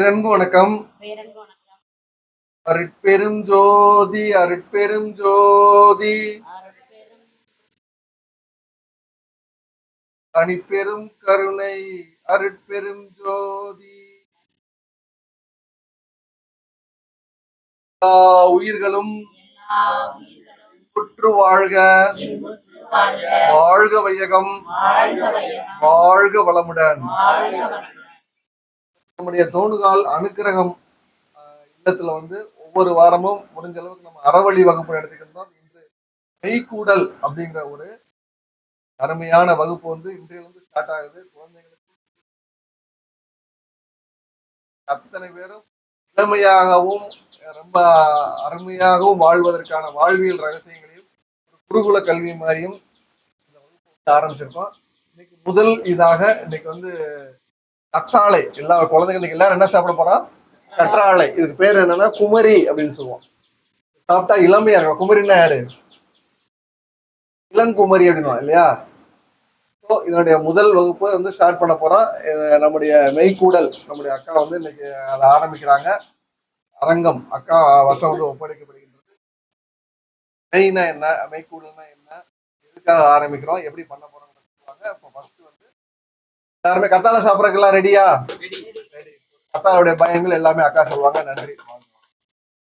பேரன்பு வணக்கம். அருட்பெரும் ஜோதி அருட்பெரும் ஜோதி. தனிப்பெரும் கருணை அருட்பெரும் ஜோதி. எல்லா உயிர்களும் புற்று வாழ்க. வாழ்க. வையகம். வாழ்க வளமுடன். நம்முடைய தோணுகால் அனுக்கிரகம் இல்லத்துல வந்து ஒவ்வொரு வாரமும் முடிஞ்ச அளவுக்கு நம்ம அறவழி வகுப்பு எடுத்துக்கிட்டோம் இன்று மெய்கூடல் அப்படிங்கிற ஒரு அருமையான வகுப்பு வந்து இன்றையிலிருந்து ஸ்டார்ட் ஆகுது. குழந்தைங்களுக்கு அத்தனை பேரும் இளமையாகவும் ரொம்ப அருமையாகவும் வாழ்வதற்கான வாழ்வியல் ரகசியங்களையும் குருகுல கல்வி மாதிரியும் இந்த வகுப்பு ஆரம்பிச்சிருக்கோம். இன்னைக்கு முதல் இதாக இன்னைக்கு வந்து கத்தாழை எல்லா குழந்தைங்களுக்கு எல்லாரும் என்ன சாப்பிட போறோம் கற்றாழை இதுக்கு பேர் என்னன்னா குமரி அப்படின்னு சொல்லுவோம். சாப்பிட்டா இளமையா இருக்கும். குமரின்னா யாரு இளங்குமரி அப்படின்னுவோம் இல்லையா? ஸோ இதனுடைய முதல் வகுப்பு வந்து ஸ்டார்ட் பண்ண போறோம் நம்முடைய மெய்கூடல். நம்முடைய அக்கா வந்து இன்னைக்கு அதை ஆரம்பிக்கிறாங்க. அரங்கம். அக்கா வசம் வந்து ஒப்படைக்கப்படுகின்றது. மெய்னா என்ன? மெய்கூடல்னா என்ன? எதுக்காக ஆரம்பிக்கிறோம்? எப்படி பண்ண போறோம் இப்போ ஃபர்ஸ்ட் எல்லாருமே கத்தாழை சாப்பிட்றதுக்கெல்லாம் ரெடியா ரெடி கத்தாளுடைய பயங்கள் எல்லாமே அக்கா சொல்லுவாங்க. நன்றி.